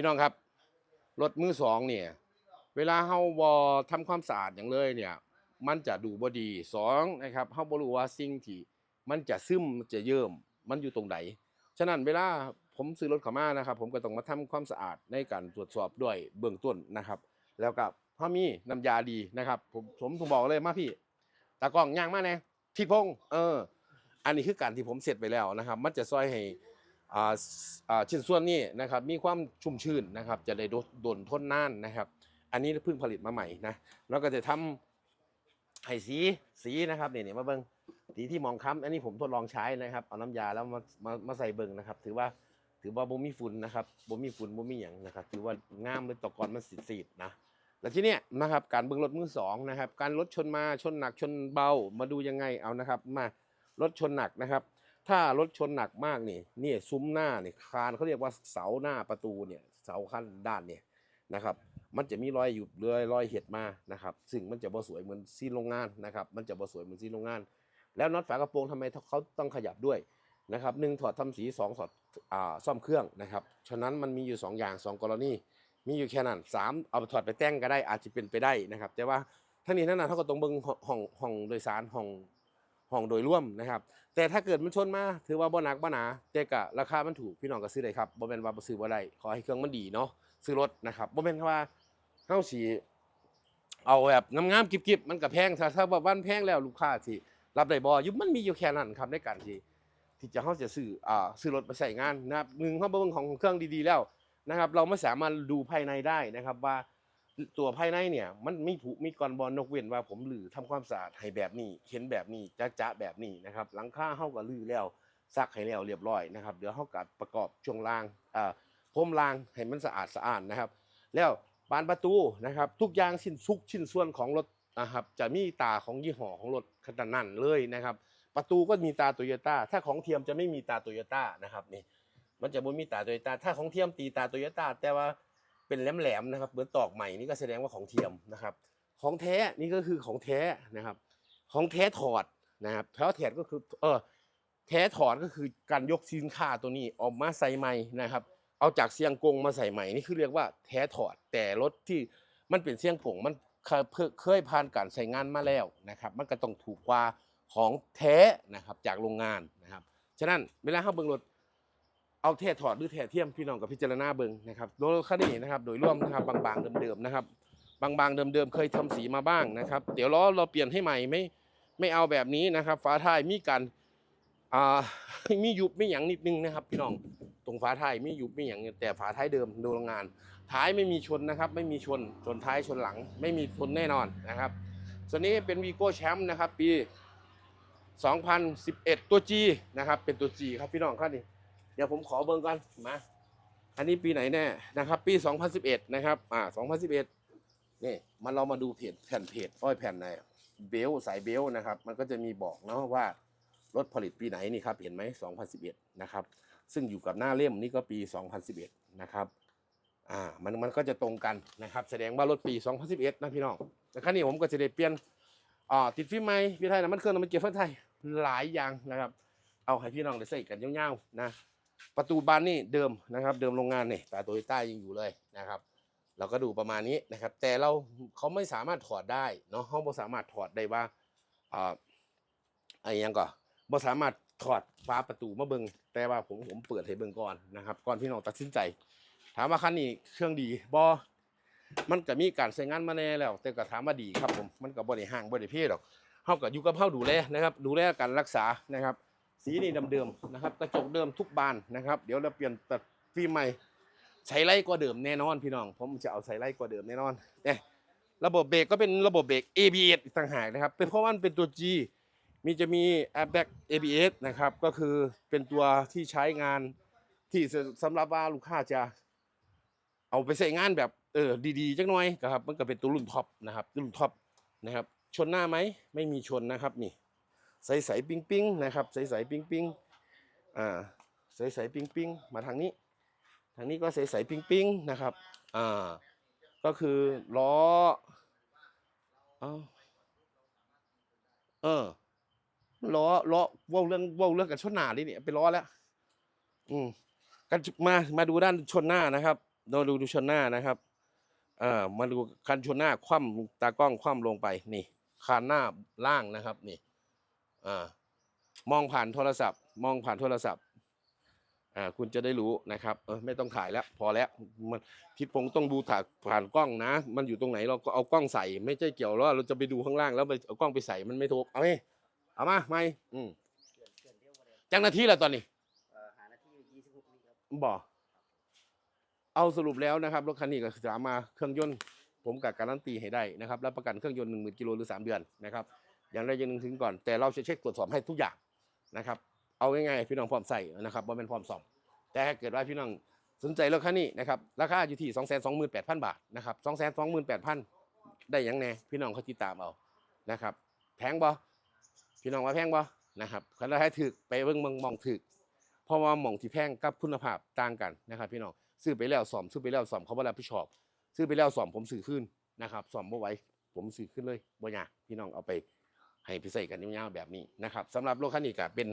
พี่น้องครับ รถมือสองเนี่ย เวลาเฮาบ่ทำความสะอาดอย่างเลยเนี่ย มันจะดูบ่ดีสองนะครับเฮาบ่รู้ว่าสิ่งที่มันจะซึมมันจะเยิ่มมันอยู่ตรงไหนฉะนั้นเวลาผมซื้อรถเขามานะครับ ผมก็ต้องมาทำความสะอาดในการตรวจสอบด้วยเบื้องต้นนะครับ แล้วก็ถ้ามีน้ำยาดีนะครับ ผมผมผมบอกเลยมาพี่ตากล้องย่างมาแน่พี่พงเออ อันนี้คือการที่ผมเสร็จไปแล้วนะครับ มันจะซอยให้ ชิ้นส่วนนี้นะครับมีความชุ่มชื่นนะครับ จะได้โดนทนนานนะครับ อันนี้เพิ่งผลิตมาใหม่นะแล้วก็จะทำให้สีสีนะครับเนี่ยเนี่ยมาเบิ้งสีที่มองค้ำอันนี้ผมทดลองใช้นะครับ เอาน้ำยาแล้วมามามาใส่เบิ้งนะครับ ถือว่าถือว่าบ่มีฝุ่นนะครับบ่มีฝุ่นบ่มีหยังนะครับ ถือว่างามเลยตะกอนมันสีดๆนะแล้วทีเนี้ยนะครับการเบิ่งรถมือสองนะครับ การรถชนมาชนหนักชนเบามาดูยังไงเอานะครับ มารถชนหนักนะครับ ถ้ารถชนหนักมากนี่นี่ซุ้มหน้าเนี่ยคานเขาเรียกว่าเสาหน้าประตูเนี่ยเสาขั้นด้านเนี่ยนะครับ มันจะมีรอยหยุดเรือยรอยเห็ดมานะครับ ซึ่งมันจะบ่สวยเหมือนซีนโรงงานนะครับ มันจะบ่สวยเหมือนซีนโรงงาน แล้วน็อตฝากระโปรงทำไมเขาต้องขยับด้วยนะครับหนึ่งถอดทำสีสองถอดอ่าซ่อมเครื่องนะครับฉะนั้นมันมีอยู่สองอย่างสองกรณีมีอยู่แค่นั้นสามเอาถอดไปแต่งก็ได้อาจจะเป็นไปได้นะครับ แต่ว่าทั้งนี้ทั้งนั้นเขาก็ต้องเบิ่งห้องห้องโดยสารห้อง ห้องโดยร่วมนะครับ แต่ถ้าเกิดมันชนมาถือว่าบ่หนักบ่หนาแต่ก็ราคามันถูกพี่น้องก็ซื้อได้ครับบ่แม่นว่าบ่ซื้อบ่ได้ขอให้เครื่องมันดีเนาะซื้อรถนะครับบ่แม่นว่าเฮาสิเอาแบบงามๆกิบๆมันก็แพงถ้าถ้าว่าวันแพงแล้วลูกค้าสิรับได้บ่อยู่มันมีอยู่แค่นั้นครับในการที่ที่จะเฮาจะซื้ออ่าซื้อรถไปใช้งานนะครับหนึ่งเฮาเบิ่งของเครื่องดีๆแล้วนะครับ เราไม่สามารถดูภายในได้นะครับว่า ตัวภายในเนี่ย มันมีผุมีกรบอลนกเว้นว่าผมหรือทำความสะอาดให้แบบนี้เห็นแบบนี้จ้าจ้าแบบนี้นะครับ หลังคาเฮาก็ลือแล้วซักให้แล้วเรียบร้อยนะครับเดี๋ยวเฮากัดประกอบช่วงล่างอ่าพรมล่างให้มันสะอาดสะอาดนะครับ แล้วบานประตูนะครับ ทุกอย่างชิ้นซุกชิ้นส่วนของรถนะครับ จะมีตาของยี่ห้อของรถขนาดนั้นเลยนะครับ ประตูก็มีตาโตโยต้าถ้าของเทียมจะไม่มีตาโตโยต้านะครับนี่มันจะบ่มีตาโตโยต้าถ้าของเทียมตีตาโตโยต้าแต่ว่า เป็นแหลมๆนะครับเหมือนตอกใหม่นี่ก็แสดงว่าของเทียมนะครับ ของแท้นี่ก็คือของแท้นะครับ ของแท้ถอดนะครับแท้ถอดก็คือเออแท้ถอดก็คือการยกสินค้าตัวนี้ออกมาใส่ใหม่นะครับ เอาจากเสียงกงมาใส่ใหม่นี่คือเรียกว่าแท้ถอด แต่รถที่มันเป็นเสียงผงมันเคยเคยผ่านการใช้งานมาแล้วนะครับ มันก็ต้องถูกกว่าของแท้นะครับจากโรงงานนะครับ ฉะนั้นเวลาเข้าเบิ่งรถ เอาเทถอดหรือเทเทียมพี่น้องกับพิจารณาเบิงนะครับโดยคันนี้นะครับโดยร่วมนะครับบางๆเดิมๆนะครับ บางๆเดิมๆเคยทำสีมาบ้างนะครับ เดี๋ยวล้อเราเปลี่ยนให้ใหม่ไม่ไม่เอาแบบนี้นะครับฝาท้ายมีการอ่ามียุบไมีหยังนิดนึงนะครับ พี่น้องตรงฝาท้ายมียุบไมีหยังแต่ฝาท้ายเดิมโดยโรงงาน ท้ายไม่มีชนนะครับ ไม่มีชนชนท้ายชนหลัง ไม่มีชนแน่นอนนะครับส่วนนี้เป็นวีโก้แชมป์นะครับปี 2011 ตัว G นะครับเป็นตัว G ครับพี่น้องครับนี่ ดี๋ยวผมขอเบิ่งก่อนมาอันนี้ปีไหนแน่นะครับ ปี 2011 นะครับ อ่า 2011 นี่มันเรามาดูเพจแผ่นเพจอ้อยแผ่นไหนเบลสายเบลนะครับ มันก็จะมีบอกเนาะว่ารถผลิตปีไหนนี่ครับ เห็นไหม2011 นะครับ ซึ่งอยู่กับหน้าเล่มนี่ก็ปี 2011 นะครับ อ่า มันมันก็จะตรงกันนะครับ แสดงว่ารถปี 2011 นะพี่น้องแต่ครั้นี้ผมก็จะได้เปลี่ยนอ่าติดฟิล์มใหมพี่ไทยนะมันเครื่องน้ำมันเกียร์ไฟไทยหลายอย่างนะครับ เอาให้พี่น้องได้ใส่กันยาวๆนะ ประตูบานนี่เดิมนะครับ เดิมโรงงานเนี่ยตาโตโยต้ายังอยู่เลยนะครับ เราก็ดูประมาณนี้นะครับ แต่เราเขาไม่สามารถถอดได้เนาะเขาไม่สามารถถอดได้ว่าอ่าไอ้ยังก่อนบ่สามารถถอดฟ้าประตูมาเบิงแต่ว่าผมผมเปิดให้เบิงก่อนนะครับ ก่อนพี่น้องตัดสินใจ ถามว่าคันนี้เครื่องดีบอมันก็มีการใช้งานมาแน่แล้ว แต่ก็ถามว่าดีครับผมมันก็บ่ได้ห่างบ่ได้เพ่ดอกเฮาก็อยู่กับเฮาดูแลนะครับ ดูแลการรักษานะครับ สีนี่เดิมๆนะครับกระจกเดิมทุกบานนะครับ เดี๋ยวเราเปลี่ยนตัดฟิล์มใหม่ใช้ไล่กว่าเดิมแน่นอนพี่น้องผมจะเอาใช้ไล่กว่าเดิมแน่นอนเนี่ยระบบเบรกก็เป็นระบบเบรก ABS ต่างหากนะครับเป็นเพราะว่ามันเป็นตัว G มีจะมี airbag ABS นะครับก็คือเป็นตัวที่ใช้งานที่สำหรับว่าลูกค้าจะเอาไปใช้งานแบบเออดีๆจักหน่อยครับมันก็เป็นตัวรุ่นท็อปนะครับรุ่นท็อปนะครับชนหน้าไหมไม่มีชนนะครับนี่ ใสใสปิ้งปิ้งๆนะครับใสใสปิ้งปิ้งๆอ่าใสใสปิ้งปิ้งๆมาทางนี้ ทางนี้ก็ใสใสปิ้งปิ้งๆนะครับอ่าก็คือล้อเอาเออล้อล้อเว่าเรื่องเว่าเรื่องกันชนหน้าดิเนี่ยเป็นล้อแล้ว อืมกันมามาดูด้านชนหน้านะครับเราดูดูชนหน้านะครับเอ่อมาดูคันชนหน้าคว่ำตากล้องคว่ำลงไปนี่คานหน้าล่างนะครับนี่ อ่ามองผ่านโทรศัพท์ มองผ่านโทรศัพท์อ่าคุณจะได้รู้นะครับเออไม่ต้องถ่ายแล้ว พอแล้วมันทิศพงษ์ต้องดูถ่ายผ่านกล้องนะ มันอยู่ตรงไหนเราก็เอากล้องใส่ ไม่ใช่เกี่ยวแล้วเราจะไปดูข้างล่างแล้วไปเอากล้องไปใส่มันไม่ถูกเอาไหมเอามาไม่อืมเขื่อนเขื่อนเดียวกันเลยจังนาทีแล้วตอนนี้เอ่อหาหน้าที่ยี่สิบหกวิครับบอกเอาสรุปแล้วนะครับรถคันนี้ก็สามารถเครื่องยนต์ผมกับการันตีให้ได้นะครับรับประกันเครื่องยนต์หนึ่งหมื่นกิโลหรือสามเดือนนะครับ อย่างใดอย่างหนึ่งถึงก่อน แต่เราจะเช็คตรวจสอบให้ทุกอย่างนะครับ เอาง่ายๆพี่น้องพร้อมใส่นะครับว่าเป็นพร้อมสอบแต่ถ้าเกิดว่าพี่น้องสนใจรถคันนี้นะครับราคาอยู่ที่สองแสนสองหมื่นแปดพันบาทนะครับสองแสนสองหมื่นแปดพันได้ยังแน่พี่น้องเขาติดตามเอานะครับแพงบ่พี่น้องว่าแพงบ่นะครับคันเราให้ถึกไปเบิ่งเบิ่งมองถึกเพราะว่าหม่องที่แพงกับคุณภาพต่างกันนะครับ พี่น้องซื้อไปแล้วสอมซื้อไปแล้วสอมเขาบ่รับผิดชอบ ซื้อไปแล้วสอมผมซื้อขึ้นนะครับสอมบ่ไหว้ผมซื้อขึ้นเลยบ่ยากพี่น้องเอาไป ให้ไปใส่กันยาวๆแบบนี้นะครับสำหรับรถคันนี้ก็เป็น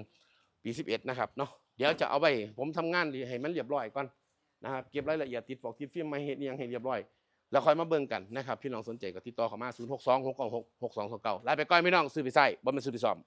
ปี 11 นะครับเนาะเดี๋ยวจะเอาไปผมทำงานดีให้มันเรียบร้อยก่อนนะครับเก็บรายละเอียดติดฟอกติดฟิล์มมาเฮ็ดยังให้เรียบร้อย แล้วค่อยมาเบิ่งกันนะครับพี่น้องสนใจก็ติดต่อเข้ามา 062 696 6229ลาไปก้อยพี่น้องซื้อไปใส่บ่แม่นซื้อไปซ่อม